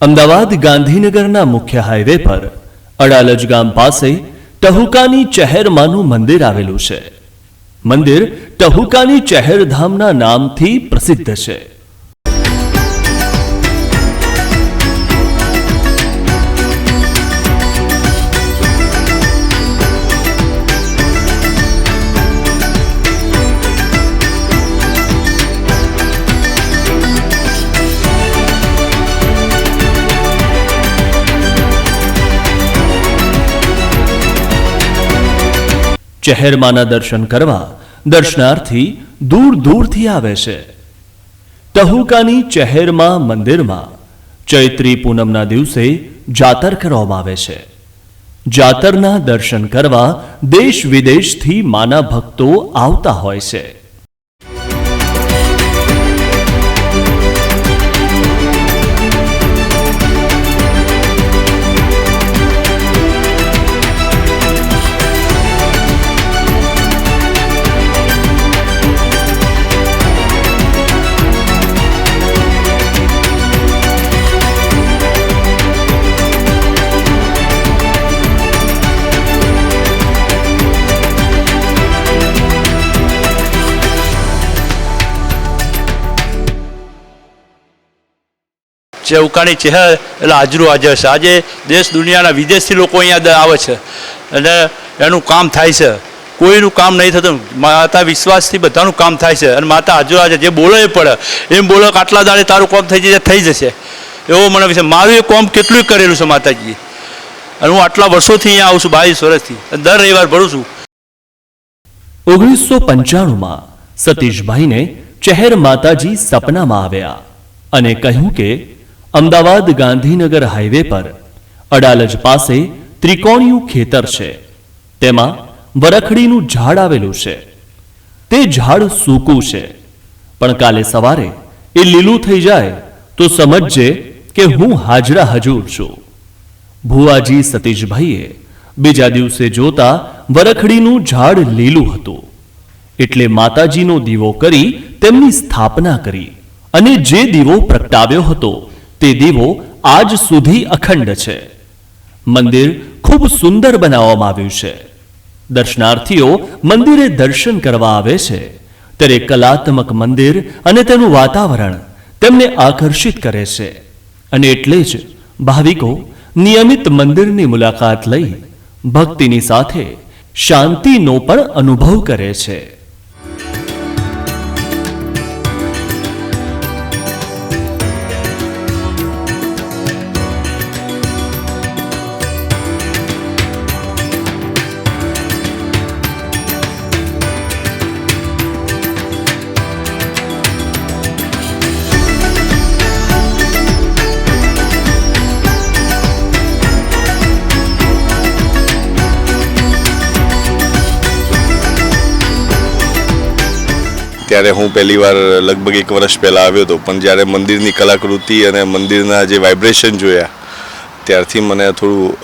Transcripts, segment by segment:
અમદાવાદ ગાંધીનગરના મુખ્ય હાઈવે પર, અડાલજ ગામ પાસે ટહુકાની ચહેરમાંનું મંદિર આવેલું છે. મંદિર ટહુકાની ચહેરધામના નામથી પ્રસિદ્ધ છે. ચહેરમાના દર્શન કરવા દર્શનાર્થી દૂર દૂરથી આવે છે. ટહુકાની ચહેરમાં મંદિરમાં ચૈત્રી પૂનમના દિવસે જાતર કરવામાં આવે છે. જાતરના દર્શન કરવા દેશ વિદેશથી માના ભક્તો આવતા હોય છે. ચૌકાની ચહેર એટલે હાજરું હાજર છે. આજે દેશ દુનિયાના વિદેશથી લોકો અહીંયા આવે છે. અને એનું કામ થાય છે. કોઈનું કામ નહીં થતું. માતા વિશ્વાસથી બધાનું કામ થાય છે. અને માતા હાજર હાજર જે બોલે એ પડે એમ બોલો કે આટલા દાડે તારું કામ થઈ જશે થઈ જશે. એવો મને વિશે મારું એ કામ કેટલું કરેલું છે માતાજીએ. અને હું આટલા વર્ષોથી અહીંયા આવું છું, બાવીસ વર્ષથી. દર રવિવાર ભરું છું. ઓગણીસો પંચાણુંમાં સતીશભાઈને ચહેર માતાજી સપનામાં આવ્યા અને કહ્યું કે અમદાવાદ ગાંધીનગર હાઈવે પર. અડાલજ પાસે ત્રિકોણિયું ખેતર છે. તેમાં વરખડીનું ઝાડ આવેલું છે. તે ઝાડ સૂકું છે. પણ કાલે સવારે એ લીલું થઈ જાય તો સમજજે કે હું હાજરા હજુર છું. ભુવાજી સતીશભાઈએ બીજા દિવસે જોતા વરખડીનું ઝાડ લીલું હતું. એટલે માતાજીનો દીવો કરી તેમની સ્થાપના કરી અને જે દીવો પ્રગટાવ્યો હતો તે દીવો આજ સુધી અખંડ છે. મંદિર ખૂબ સુંદર બનાવવામાં આવ્યું છે. દર્શનાર્થીઓ મંદિરે દર્શન કરવા આવે છે. ત્યારે કલાત્મક મંદિર અને તેનું વાતાવરણ તેમને આકર્ષિત કરે છે. અને એટલે જ ભાવિકો નિયમિત મંદિરની મુલાકાત લઈ ભક્તિની સાથે શાંતિનો પણ અનુભવ કરે છે. ત્યારે હું પહેલી વાર લગભગ એક વર્ષ પહેલાં આવ્યો હતો. પણ જ્યારે મંદિરની કલાકૃતિ અને મંદિરના જે વાઇબ્રેશન જોયા, ત્યારથી મને થોડું,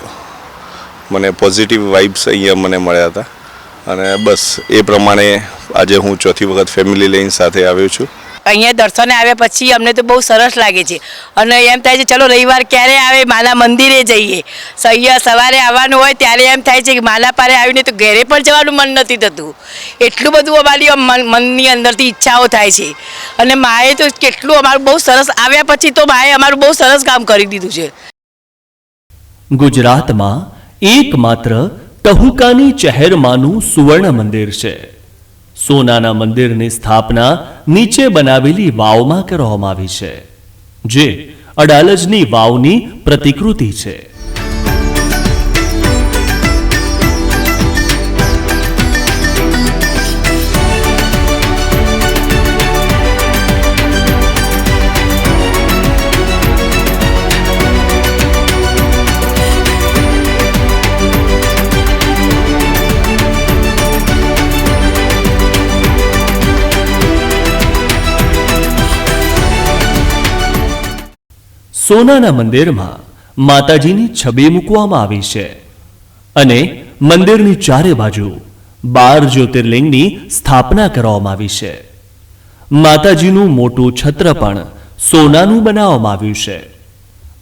મને પોઝિટિવ વાઇબ્સ અહીંયા મને મળ્યા હતા. અને બસ એ પ્રમાણે આજે હું ચોથી વખત ફેમિલી લઈને સાથે આવ્યો છું. અહીંયા દર્શને આવ્યા પછી અમને તો બહુ સરસ લાગે છે. અને એમ થાય છે, ચલો, રવિવાર ક્યારે આવે? માના મંદિરે જઈએ. અહીંયા સવારે આવવાનું હોય ત્યારે એમ થાય છે કે માલા પારે આવીને તો ઘરે પણ જવાનું મન નથી થતું. એટલું બધું અમારી મન- મનની અંદરથી ઈચ્છાઓ થાય છે. અને માએ તો કેટલું અમારું બહુ સરસ, આવ્યા પછી તો માએ અમારું બહુ સરસ કામ કરી દીધું છે. ગુજરાતમાં એકમાત્ર ટહુકાની ચહેરમાંનું સુવર્ણ મંદિર છે. સોનાના મંદિરની સ્થાપના નીચે બનાવેલી વાવમાં કરવામાં આવી છે જે અડાલજની વાવની પ્રતિકૃતિ છે. સોનાના મંદિરમાં માતાજીની છબી મૂકવામાં આવી છે અને મંદિરની ચારે બાજુ બાર જ્યોતિર્લિંગની સ્થાપના કરવામાં આવી છે. માતાજીનું મોટું છત્ર પણ સોનાનું બનાવવામાં આવ્યું છે.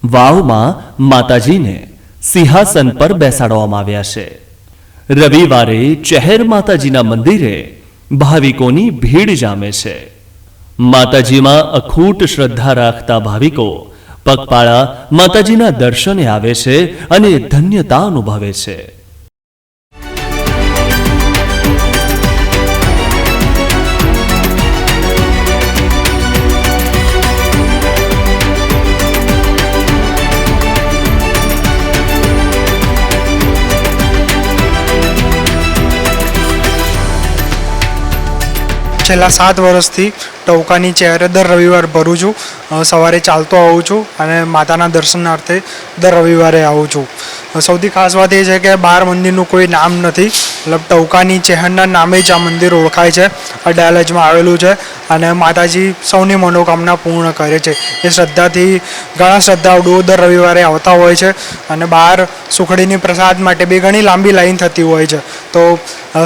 વાવમાં માતાજીને સિંહાસન પર બેસાડવામાં આવ્યા છે. રવિવારે ચહેર માતાજીના મંદિરે ભાવિકોની ભીડ જામે છે. માતાજીમાં અખૂટ શ્રદ્ધા રાખતા ભાવિકો પગપાળા માતાજીના દર્શને આવે છે અને ધન્યતા અનુભવે છે. છેલ્લા સાત વર્ષથી ટવકાની ચેરે દર રવિવાર ભરું છું. સવારે ચાલતો આવું છું અને માતાના દર્શનાર્થે દર રવિવારે આવું છું. સૌથી ખાસ વાત એ છે કે બાર મંદિરનું કોઈ નામ નથી. ટવકાની ચહેરના નામે જ આ મંદિર ઓળખાય છે અડાલજમાં આવેલું છે અને માતાજી સૌની મનોકામના પૂર્ણ કરે છે. એ શ્રદ્ધાથી ઘણા શ્રદ્ધાળુઓ દર રવિવારે આવતા હોય છે અને બહાર સુખડીની પ્રસાદ માટે બી ઘણી લાંબી લાઈન થતી હોય છે. તો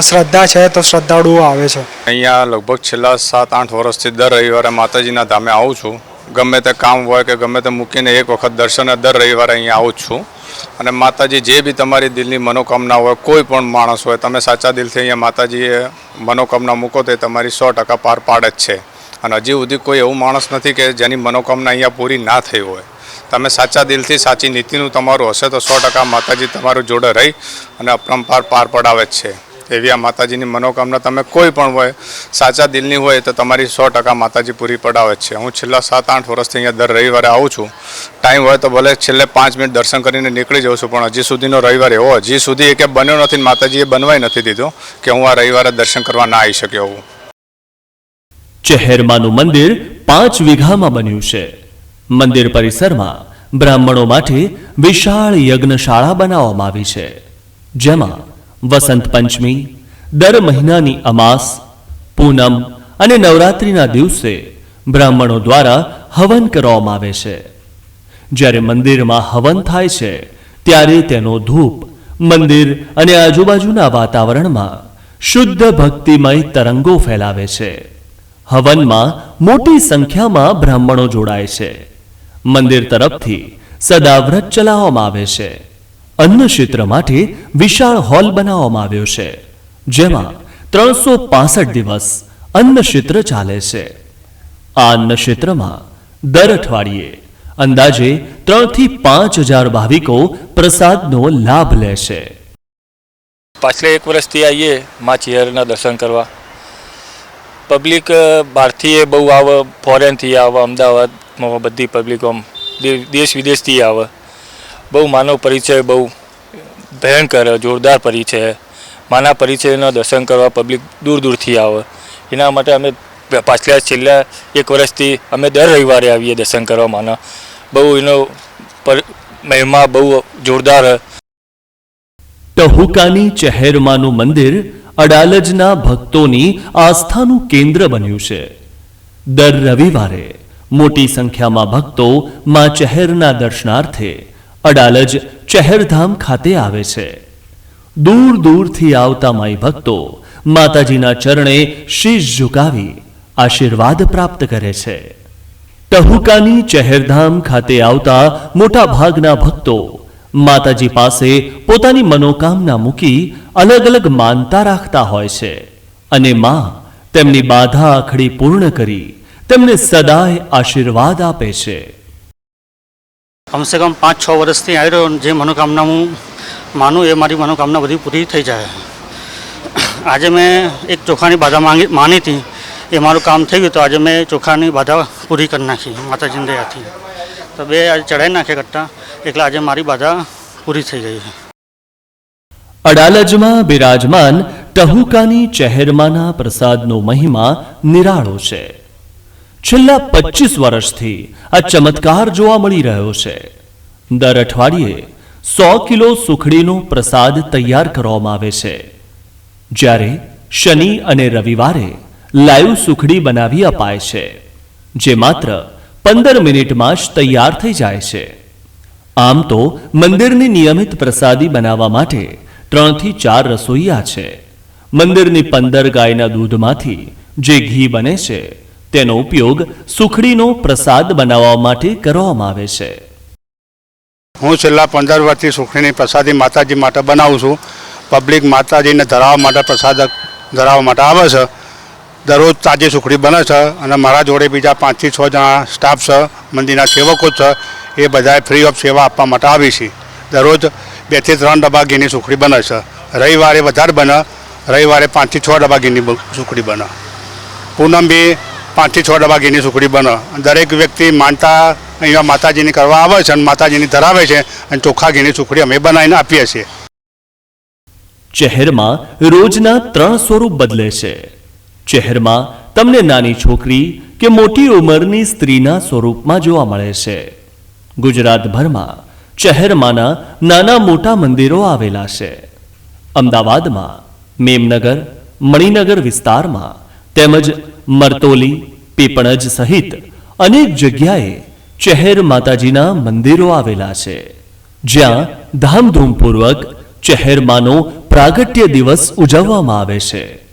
શ્રદ્ધા છે તો શ્રદ્ધાળુઓ આવે છે. અહીંયા લગભગ છેલ્લા સાત આઠ વર્ષથી દર રવિવારે માતાજીના ધામે આવું છું. ગમે તે કામ હોય કે ગમે તે મૂકીને એક વખત દર્શને દર રવિવારે અહીંયા આવું છું. અને માતાજી જે બી તમારી દિલની મનોકામના હોય, કોઈ પણ માણસ હોય, તમે સાચા દિલથી અહીંયા માતાજીએ મનોકામના મૂકો તો તમારી સો ટકા પાર પાડે જ છે. અને હજી સુધી કોઈ એવું માણસ નથી કે જેની મનોકામના અહીંયા પૂરી ના થઈ હોય. તમે સાચા દિલથી સાચી નીતિનું તમારું હશે તો સો ટકા માતાજી તમારું જોડે રહી અને અપરંપાર પાર પડાવે જ છે. એવી આ માતાજીની મનોકામના તમે કોઈ પણ હોય, સાચા દિલની હોય તો તમારી સો ટકા માતાજી પૂરી પડાવે છે. હું છેલ્લા સાત આઠ વર્ષથી અહીંયા દર રવિવારે આવું છું. ટાઈમ હોય તો ભલે છેલ્લે પાંચ મિનિટ દર્શન કરીને નીકળી જાઉં છું, પણ હજી સુધીનો રવિવાર એવો હજી સુધી એકે બન્યો નથી માતાજીએ બનવાય નથી દીધો કે હું આ રવિવારે દર્શન કરવા ના આવી શક્યો હોઉં. ચહેરમાનું મંદિર પાંચ વીઘામાં બન્યું છે. મંદિર પરિસરમાં બ્રાહ્મણો માટે વિશાળ યજ્ઞશાળા બનાવવામાં આવી છે, જેમાં વસંત પંચમી, દર મહિનાની અમાસ, પૂનમ અને નવરાત્રિના દિવસે બ્રાહ્મણો દ્વારા હવન કરવામાં આવે છે. જ્યારે મંદિરમાં હવન થાય છે, ત્યારે તેનો ધૂપ મંદિર અને આજુબાજુના વાતાવરણમાં શુદ્ધ ભક્તિમય તરંગો ફેલાવે છે. હવનમાં મોટી સંખ્યામાં બ્રાહ્મણો જોડાય છે. મંદિર તરફથી સદાવ્રત ચલાવવામાં આવે છે. અન્નક્ષેત્ર માટે વિશાળ હોલ બનાવવામાં આવ્યો છે, જેમાં ત્રણસો પાસઠ દિવસ અન્ન ક્ષેત્ર ચાલે છે. આ અન્નક્ષેત્રમાં દર અઠવાડિયે અંદાજે ત્રણથી પાંચ હજાર ભાવિકો પ્રસાદનો લાભ લે છે. પાછલા એક વર્ષથી આવીએ મા ચિહરના દર્શન કરવા. પબ્લિક બહારથી બહુ આવે, ફોરેનથી આવે, અમદાવાદમાં બધી પબ્લિક આમ દેશ વિદેશથી આવે. બહુ માનવ પરિચય, બહુ ભયંકર, જોરદાર પરિચય માના પરિચયના દર્શન કરવા પબ્લિક દૂર દૂરથી આવે. એના માટે અમે પાછલા છેલ્લા એક વર્ષથી અમે દર રવિવારે આવીએ દર્શન કરવા માના. બહુ એનો પર, મહિમા બહુ જોરદાર. ટહુકાની ચહેરમાંનું મંદિર અડાલજના ભક્તોની આસ્થાનું કેન્દ્ર બન્યું છે. દર રવિવારે મોટી સંખ્યામાં ભક્તો મા ચહેરના દર્શનાર્થે અડાલજ ચહેરધામ ખાતે આવે છે. દૂર દૂરથી આવતા માઈ ભક્તો માતાજીના ચરણે શીશ ઝુકાવી આશીર્વાદ પ્રાપ્ત કરે છે. ટહુકાની ચહેરધામ ખાતે આવતા મોટા ભાગના ભક્તો માતાજી પાસે પોતાની મનોકામના મૂકી અલગ અલગ માનતા રાખતા હોય છે અને માં તેમની બાધા આખડી પૂર્ણ કરી તેમને સદાય આશીર્વાદ આપે છે. કમસે કમ પાંચ છ વર્ષથી આવી રહ્યો જે મનોકામના હું માનું એ મારી મનોકામના બધી પૂરી થઈ જાય. આજે મેં એક ચોખાની બાધા માંગી, માની હતી. એ મારું કામ થઈ ગયું તો આજે મેં ચોખાની બાધા પૂરી કરી નાખી, માતાજીને દયાથી. તો બે આજે ચડાવી નાખ્યા કરતા, એટલે આજે મારી બાધા પૂરી થઈ ગઈ છે. અડાલજમાં બિરાજમાન ટહુકાની ચહેરમાંના પ્રસાદનો મહિમા નિરાળો છે. છેલ્લા પચીસ વર્ષથી આ ચમત્કાર જોવા મળી રહ્યો છે. દર અઠવાડિયે સો કિલો સુખડીનો પ્રસાદ તૈયાર કરવામાં આવે છે. જ્યારે શનિ અને રવિવારે લાઈવ સુખડી બનાવી અપાય છે, જે માત્ર પંદર મિનિટમાં જ તૈયાર થઈ જાય છે. આમ તો મંદિરની નિયમિત પ્રસાદી બનાવવા માટે ત્રણથી ચાર રસોઈયા છે. મંદિરની પંદર ગાયના દૂધમાંથી જે ઘી બને છે તેનો ઉપયોગ સુખડીનો પ્રસાદ બનાવવા માટે કરવામાં આવે છે. હું છેલ્લા પંદર વર્ષથી સુખડીની પ્રસાદી માતાજી માટે બનાવું છું. પબ્લિક માતાજીને ધરાવવા માટે પ્રસાદ ધરાવવા માટે આવે છે. દરરોજ તાજી સુખડી બને છે અને મારા જોડે બીજા પાંચથી છ જણા સ્ટાફ છે, મંદિરના સેવકો છે, એ બધાએ ફ્રી ઓફ સેવા આપવા માટે આવી છે. દરરોજ બેથી ત્રણ ડબ્બા ઘીની સુખડી બને છે. રવિવારે વધારે બને, રવિવારે પાંચથી છ ડબ્બા ઘીની સુખડી બને. પૂનમ બી પાંચથી છ ડબ્બા ઘીની સુખડી બને. દરેક વ્યક્તિ માનતા અહીંયા માતાજીની કરવા આવે છે અને માતાજીની ધરાવે છે અને ચોખ્ખા ઘીની સુખડી અમે બનાવીને આપીએ છીએ. ચહેરમાં રોજના ત્રણ સ્વરૂપ બદલે છે. ચહેરમાં તમને નાની છોકરી કે મોટી ઉંમરની સ્ત્રીના સ્વરૂપમાં જોવા મળે છે. ગુજરાતભરમાં ચહેરમાંના નાના મોટા મંદિરો આવેલા છે. અમદાવાદમાં, મેમનગર, મણિનગર વિસ્તારમાં તેમજ મરતોલી પીપણજ સહિત અનેક જગ્યાએ ચહેર માતાજીના મંદિરો આવેલા છે. જ્યાં ધામધૂમપૂર્વક ચહેરમાનો પ્રાગટ્ય દિવસ ઉજવવામાં આવે છે.